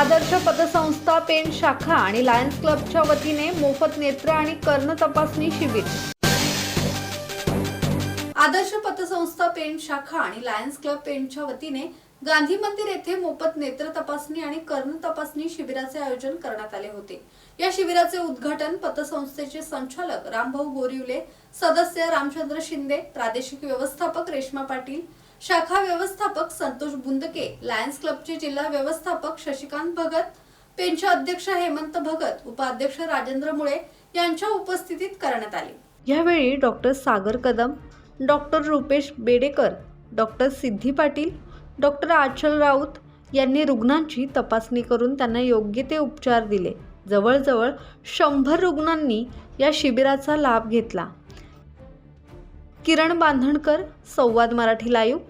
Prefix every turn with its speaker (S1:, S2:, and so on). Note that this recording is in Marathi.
S1: आदर्श पतसंस्था पेन शाखा आणि लायन्स क्लबच्या वतीने मोफत नेत्र आणि कर्ण तपासणी शिबिर. आदर्श पतसंस्था पेण शाखा आणि लायन्स क्लब पेणच्या वतीने गांधी मंदिर येथे मोफत नेत्र तपासणी आणि कर्ण तपासणी शिबिराचे आयोजन करण्यात आले होते. या शिबिराचे उद्घाटन पतसंस्थेचे संचालक रामभाऊ गोरिवले सदस्य रामचंद्र शिंदे प्रादेशिक व्यवस्थापक रेश्मा पाटील शाखा व्यवस्थापक संतोष बुंदके लायन्स क्लबचे जिल्हा व्यवस्थापक शशिकांत भगत पेनचे अध्यक्ष हेमंत भगत उपाध्यक्ष राजेंद्र मुळे यांच्या उपस्थितीत करण्यात आले. यावेळी doctor Sagar Kadam doctor Rupesh Bedekar doctor Siddhi Patil doctor Achal Raut यांनी रुग्णांची तपासणी करून त्यांना योग्य ते उपचार दिले. जवळजवळ शंभर रुग्णांनी या शिबिराचा लाभ घेतला. किरण बांधणकर संवाद मराठी लाईव्ह